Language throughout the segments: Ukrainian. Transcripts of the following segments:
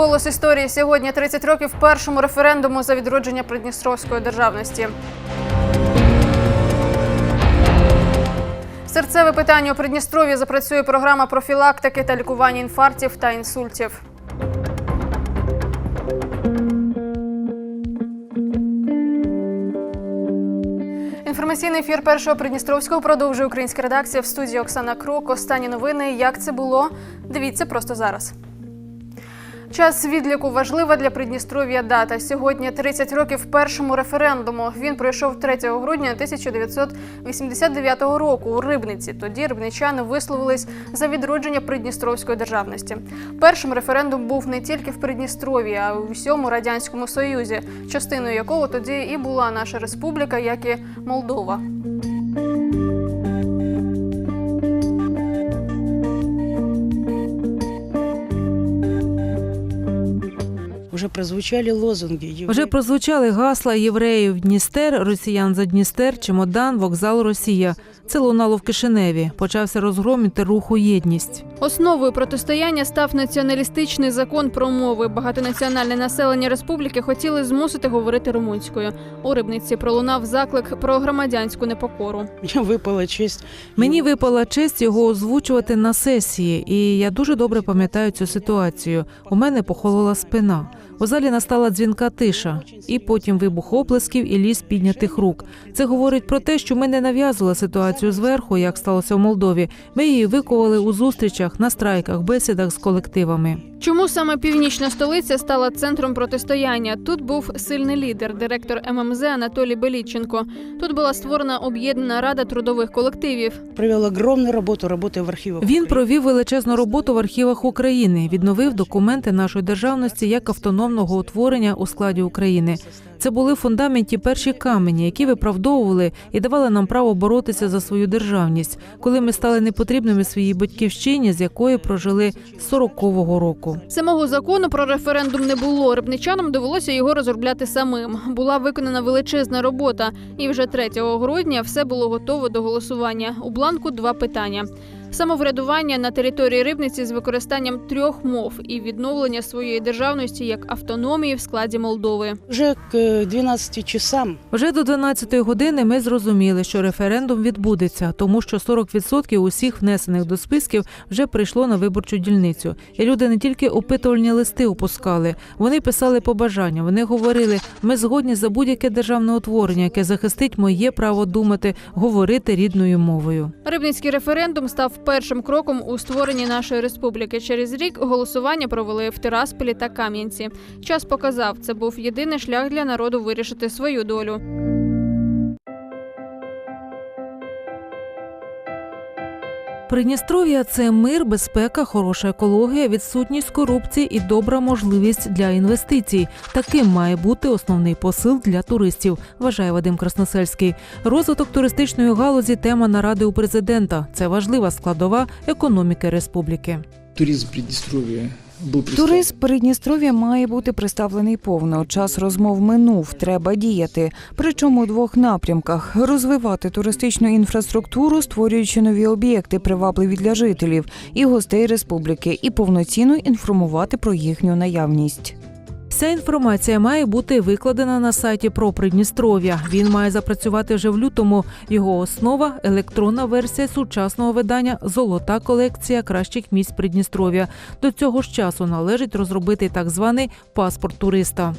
голос історії сьогодні 30 років першому референдуму за відродження Придністровської державності. Серцеве питання у Придністров'ї запрацює програма профілактики та лікування інфарктів та інсультів. Інформаційний ефір першого Придністровського продовжує українська редакція в студії Оксана Крук. Останні новини. Як це було? Дивіться просто зараз. Час відліку важлива для Придністров'я дата. Сьогодні 30 років першому референдуму. Він пройшов 3 грудня 1989 року у Рибниці. Тоді рибничани висловились за відродження Придністровської державності. Першим референдум був не тільки в Придністров'ї, а й у всьому радянському союзі, частиною якого тоді і була наша республіка, як і Молдова. Уже прозвучали лозунги. Вже прозвучали гасла євреїв Дністер, росіян за Дністер, чемодан, вокзал Росія. Це лунало в Кишиневі. Почався розгроміти руху єдність. Основою протистояння став націоналістичний закон про мови. Багатонаціональне населення республіки хотіли змусити говорити румунською. У рибниці пролунав заклик про громадянську непокору. Мне выпала честь. Мені випала честь його озвучувати на сесії, і я дуже добре пам'ятаю цю ситуацію. У мене похолола спина. У залі настала дзвінка тиша, і потім вибух оплесків і ліс піднятих рук. Це говорить про те, що ми не нав'язували ситуацію зверху, як сталося в Молдові. Ми її викували у зустрічах, на страйках, бесідах з колективами. Чому саме північна столиця стала центром протистояння? Тут був сильний лідер, директор ММЗ Анатолій Беліченко. Тут була створена об'єднана рада трудових колективів. Провел огромную работу, работая в архивах. Він провів величезну роботу в архівах України, відновив документи нашої державності як автономного утворення у складі України. Це були фундаменті перші камені, які виправдовували і давали нам право боротися за свою державність, коли ми стали непотрібними своїй батьківщині, з якої прожили з 40-го року. Самого закону про референдум не було. Рибничанам довелося його розробляти самим. Була виконана величезна робота, і вже 3 грудня все було готово до голосування. У бланку два питання. Самоврядування на території Рибниці з використанням трьох мов і відновлення своєї державності як автономії в складі Молдови. Уже к э, 12 часам Вже до 12-ї години ми зрозуміли, що референдум відбудеться, тому що 40% усіх внесених до списків вже прийшло на виборчу дільницю. І люди не тільки опитувальні листи опускали, вони писали побажання. Вони говорили: ми згодні за будь-яке державне утворення, яке захистить моє право думати, говорити рідною мовою. Рибницький референдум став першим кроком у створенні нашої республіки. Через рік голосування провели в Тирасполі та Кам'янці. Час показав, це був єдиний шлях для народу вирішити свою долю. Придністров'я це мир, безпека, хороша екологія, відсутність корупції і добра можливість для інвестицій. Таким має бути основний посил для туристів, вважає Вадим Красносельський. Розвиток туристичної галузі тема наради у президента. Це важлива складова економіки республіки. туризм Придністров'я був. Турист Придністров'я має бути представлений повно. Час розмов минув. Треба діяти. Причому у двох напрямках: розвивати туристичну інфраструктуру, створюючи нові об'єкти, привабливі для жителів і гостей республіки, і повноцінно інформувати про їхню наявність. Вся інформація має бути викладена на сайті про Придністров'я. Він має запрацювати вже в лютому. Його основа електронна версія сучасного видання Золота колекція кращих місць Придністров'я. До цього ж часу належить розробити так званий паспорт туриста.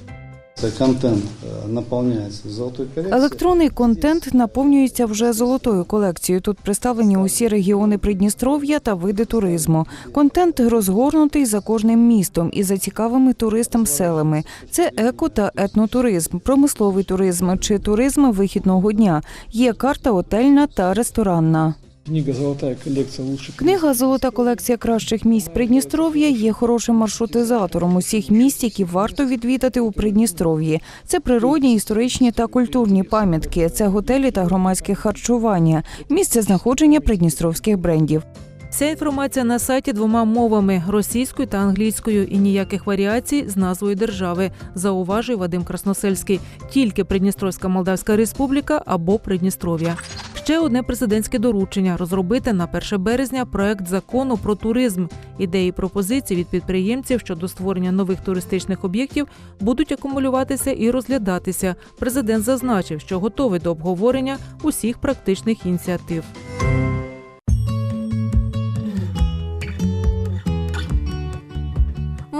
Контент э, наполняется золотой коллекцией. Електронний контент наповнюється вже золотою колекцією. Тут представлені усі регіони Придністров'я та види туризму. Контент розгорнутий за кожним містом і за цікавими туристам селами. Це еко та етнотуризм, промисловий туризм чи туризм вихідного дня. Є карта отельна та ресторанна. Книга «Золотая коллекция лучших Книга Золота колекція кращих місць Придністров'я є хорошим маршрутизатором усіх місць, які варто відвідати у Придністров'ї. Це природні, історичні та культурні пам'ятки, це готелі та громадське харчування, місце знаходження придністровських брендів. Вся інформація на сайті двома мовами російською та англійською, і ніяких варіацій з назвою держави, зауважує Вадим Красносельський. Тільки Придністровська Молдавська Республіка або Придністров'я. Ще одне президентське доручення розробити на 1 березня проект закону про туризм. Ідеї пропозиції від підприємців щодо створення нових туристичних об'єктів будуть акумулюватися і розглядатися. Президент зазначив, що готовий до обговорення усіх практичних ініціатив.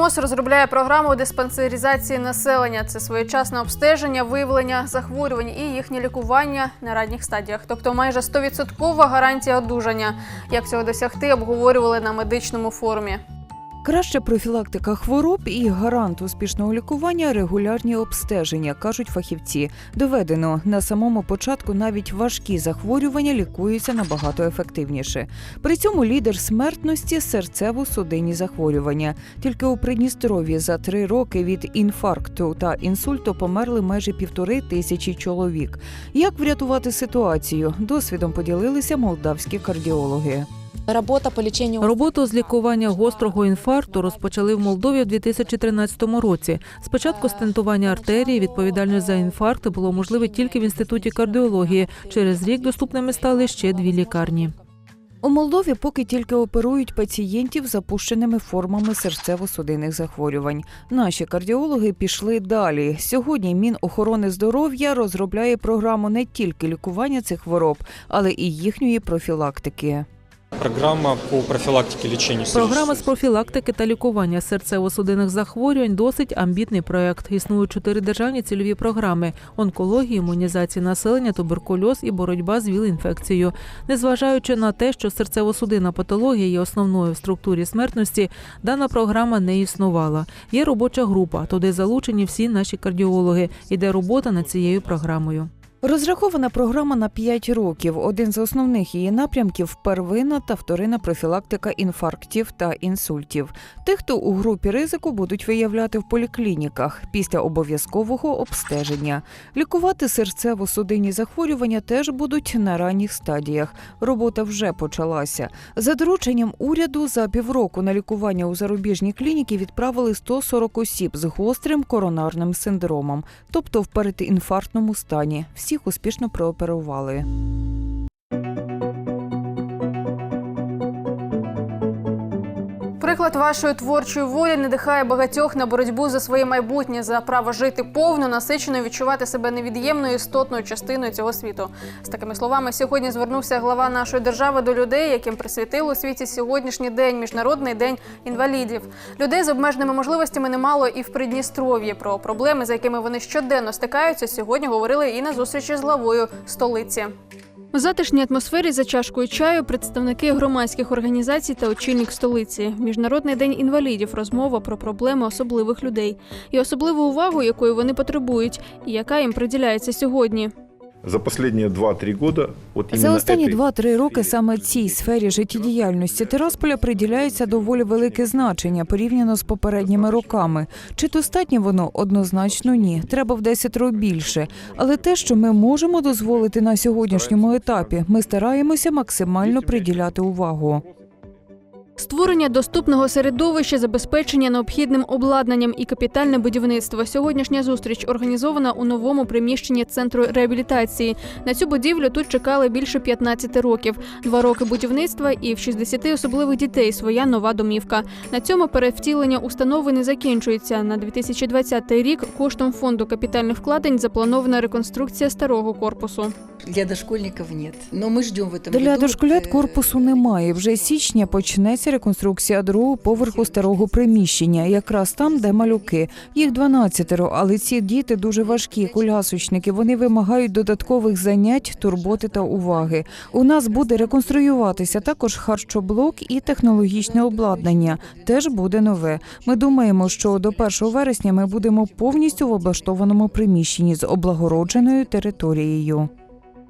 МОЗ розробляє програму диспансеризації населення. Це своєчасне обстеження, виявлення захворювань і їхнє лікування на ранніх стадіях. Тобто майже 100% гарантія одужання. Як цього досягти, обговорювали на медичному форумі. Краща профілактика хвороб і гарант успішного лікування регулярні обстеження, кажуть фахівці. Доведено на самому початку навіть важкі захворювання лікуються набагато ефективніше. При цьому лідер смертності серцево-судинні захворювання. Тільки у Придністров'ї за три роки від інфаркту та інсульту померли майже півтори тисячі чоловік. Як врятувати ситуацію? Досвідом поділилися молдавські кардіологи. Робота по ліченню Роботу з лікування гострого інфаркту розпочали в Молдові у 2013 році. Спочатку стентування артерії, відповідальність за інфаркт, було можливе тільки в інституті кардіології. Через рік доступними стали ще дві лікарні. У Молдові поки тільки оперують пацієнтів з запущеними формами серцево-судинних захворювань. Наші кардіологи пішли далі. Сьогодні Мінохорони здоров'я розробляє програму не тільки лікування цих хвороб, але і їхньої профілактики. Программа по профилактике лечения Програма з профілактики та лікування серцево-судинних захворювань досить амбітний проект. Існують чотири державні цільові програми: онкологія, імунізація населення, туберкульоз і боротьба з ВІЛ-інфекцією. Незважаючи на те, що серцево-судинна патологія є основною в структурі смертності, дана програма не існувала. Є робоча група, туди залучені всі наші кардіологи. Іде робота над цією програмою. Розрахована програма на 5 років. Один з основних її напрямків первинна та вторинна профілактика інфарктів та інсультів. Тих, хто у групі ризику будуть виявляти в поліклініках після обов'язкового обстеження. Лікувати серцево-судинні захворювання теж будуть на ранніх стадіях. Робота вже почалася. За дорученням уряду за півроку на лікування у зарубіжні клініки відправили 140 осіб з гострим коронарним синдромом, тобто в передінфарктному стані. Всіх успішно прооперували. Приклад вашої творчої волі надихає багатьох на боротьбу за своє майбутнє, за право жити повно, насичено відчувати себе невід'ємною істотною частиною цього світу. З такими словами сьогодні звернувся глава нашої держави до людей, яким присвятили у світі сьогоднішній день, міжнародний день інвалідів. Людей з обмеженими можливостями немало і в Придністров'ї. Про проблеми, з якими вони щоденно стикаються, сьогодні говорили і на зустрічі з главою столиці. У затишній атмосфері за чашкою чаю представники громадських організацій та очільник столиці. Міжнародний день інвалідів. Розмова про проблеми особливих людей і особливу увагу, якої вони потребують, і яка їм приділяється сьогодні. За последние 2-3 года вот За останні этой 2-3 роки саме цій сфері життєдіяльності Тирасполя приділяється доволі велике значення порівняно з попередніми роками. Чи достатньо воно однозначно ні. Треба в 10 років більше. Але те, що ми можемо дозволити на сьогоднішньому етапі, ми стараємося максимально приділяти увагу. Створення доступного середовища, забезпечення необхідним обладнанням і капітальне будівництво. Сьогоднішня зустріч організована у новому приміщенні центру реабілітації. На цю будівлю тут чекали більше 15 років. Два роки будівництва і в 60 особливих дітей своя нова домівка. На цьому перевтілення установи не закінчується. На 2020 рік коштом фонду капітальних вкладень запланована реконструкція старого корпусу. Для дошкольников нет. Но мы ждем в этом Для году, дошколят э, корпусу немає. Вже з січня почнеться реконструкція другого поверху старого приміщення, якраз там, де малюки. Їх 12, але ці діти дуже важкі, колясочники. Вони вимагають додаткових занять, турботи та уваги. У нас буде реконструюватися також харчоблок і технологічне обладнання. Теж буде нове. Ми думаємо, що до 1 вересня ми будемо повністю в облаштованому приміщенні з облагородженою територією.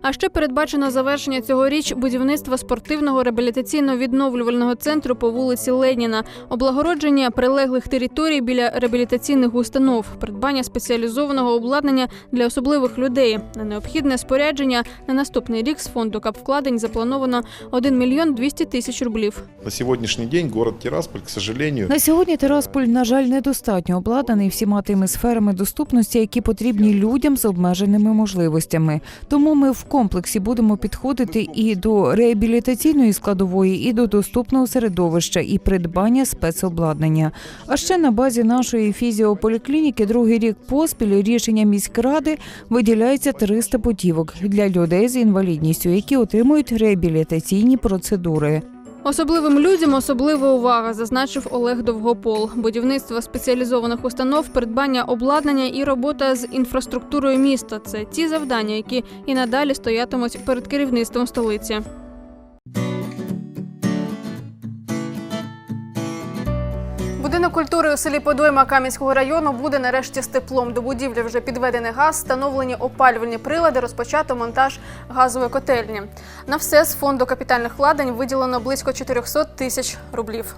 А ще передбачено завершення цьогоріч будівництва спортивного реабілітаційно-відновлювального центру по вулиці Леніна, облагородження прилеглих територій біля реабілітаційних установ, придбання спеціалізованого обладнання для особливих людей. На необхідне спорядження на наступний рік з фонду капвкладень заплановано 1 мільйон 200 тисяч рублів. на сегодняшний день город Тирасполь, к сожалению, На сьогодні Тирасполь, на жаль, недостатньо обладнаний всіма тими сферами доступності, які потрібні людям з обмеженими можливостями. Тому ми в комплексі будемо підходити і до реабілітаційної складової, і до доступного середовища, і придбання спецобладнання. А ще на базі нашої фізіополіклініки другий рік поспіль рішення міськради виділяється 300 путівок для людей з інвалідністю, які отримують реабілітаційні процедури. Особливим людям особлива увага, зазначив Олег Довгопол. Будівництво спеціалізованих установ, придбання обладнання і робота з інфраструктурою міста це ті завдання, які і надалі стоятимуть перед керівництвом столиці. Культури у селі Подойма Кам'янського району буде нарешті з теплом. До будівлі вже підведений газ, встановлені опалювальні прилади, розпочато монтаж газової котельні. На все з фонду капітальних вкладень виділено близько 400 тисяч рублів.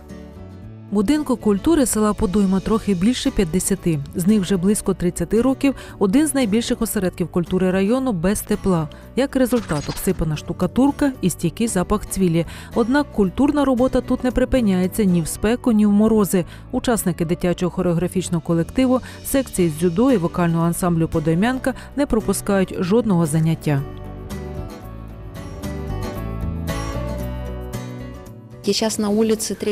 Будинку культури села Подойма трохи більше 50. З них вже близько 30 років. Один з найбільших осередків культури району без тепла. Як результат, обсипана штукатурка і стійкий запах цвілі. Однак культурна робота тут не припиняється ні в спеку, ні в морози. Учасники дитячого хореографічного колективу, секції з дзюдо і вокального ансамблю Подоймянка не пропускають жодного заняття.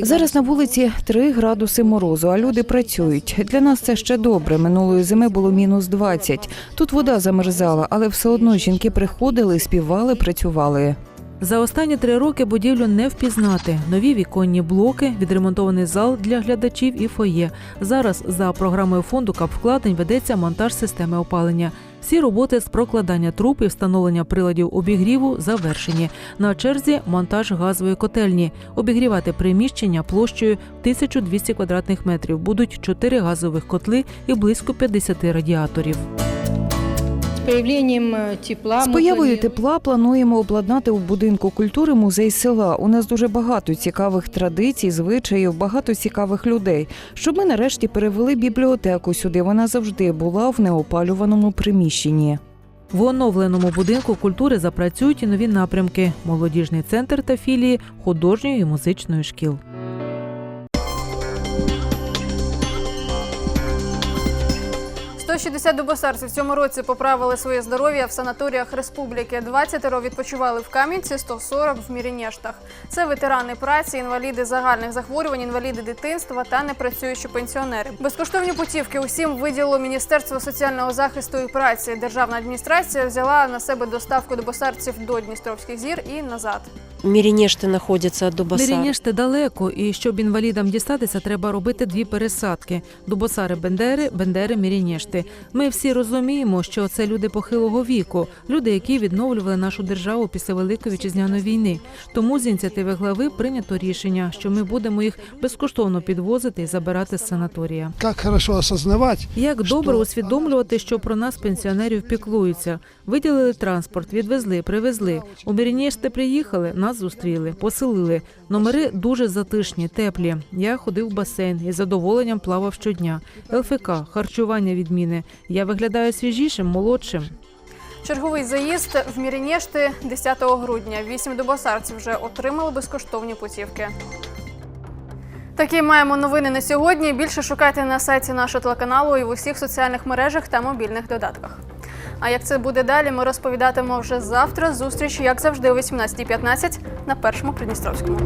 Зараз на вулиці 3 градуси морозу, а люди працюють. Для нас це ще добре. Минулої зими було мінус 20. Тут вода замерзала, але все одно жінки приходили, співали, працювали. За останні три роки будівлю не впізнати. Нові віконні блоки, відремонтований зал для глядачів і фоє. Зараз за програмою фонду капвкладень ведеться монтаж системи опалення. Всі роботи з прокладання труб і встановлення приладів обігріву завершені. На черзі монтаж газової котельні. Обігрівати приміщення площею 1200 квадратних метрів. Будуть чотири газових котли і близько 50 радіаторів. Появлением тепла. З появою тепла плануємо обладнати у будинку культури музей села. У нас дуже багато цікавих традицій, звичаїв, багато цікавих людей. Щоб ми нарешті перевели бібліотеку сюди. Вона завжди була в неопалюваному приміщенні. В оновленому будинку культури запрацюють і нові напрямки: молодіжний центр та філії художньої і музичної шкіл. – 160 дубосарців в цьому році поправили своє здоров'я в санаторіях республіки. 20 відпочивали в Кам'янці, 140 в Мірінєштах. Це ветерани праці, інваліди загальних захворювань, інваліди дитинства та непрацюючі пенсіонери. Безкоштовні путівки усім виділило Міністерство соціального захисту і праці. Державна адміністрація взяла на себе доставку дубосарців до Дністровських зір і назад. Мірінєшти знаходяться до Басара. Мірінєшти далеко, і щоб інвалідам дістатися, треба робити дві пересадки: Дубосари Бендери, Бендери Мірінєшти. Ми всі розуміємо, що це люди похилого віку, люди, які відновлювали нашу державу після Великої вітчизняної війни. Тому з ініціативи глави прийнято рішення, що ми будемо їх безкоштовно підвозити і забирати з санаторія. Как хорошо осознавать, Як добре Що- усвідомлювати, що про нас пенсіонерів піклуються. Виділили транспорт, відвезли, привезли. У Мірінєшти приїхали, нас зустріли, поселили. Номери дуже затишні, теплі. Я ходив в басейн і задоволенням плавав щодня. ЛФК, харчування відміни. Я виглядаю свіжішим, молодшим. Черговий заїзд в Мірінєшти 10 грудня. Вісім дубосарців вже отримали безкоштовні путівки. Такі маємо новини на сьогодні. Більше шукайте на сайті нашого телеканалу і в усіх соціальних мережах та мобільних додатках. А як це буде далі, ми розповідатимемо вже завтра. Зустріч, як завжди, о 18.15 на першому Придністровському.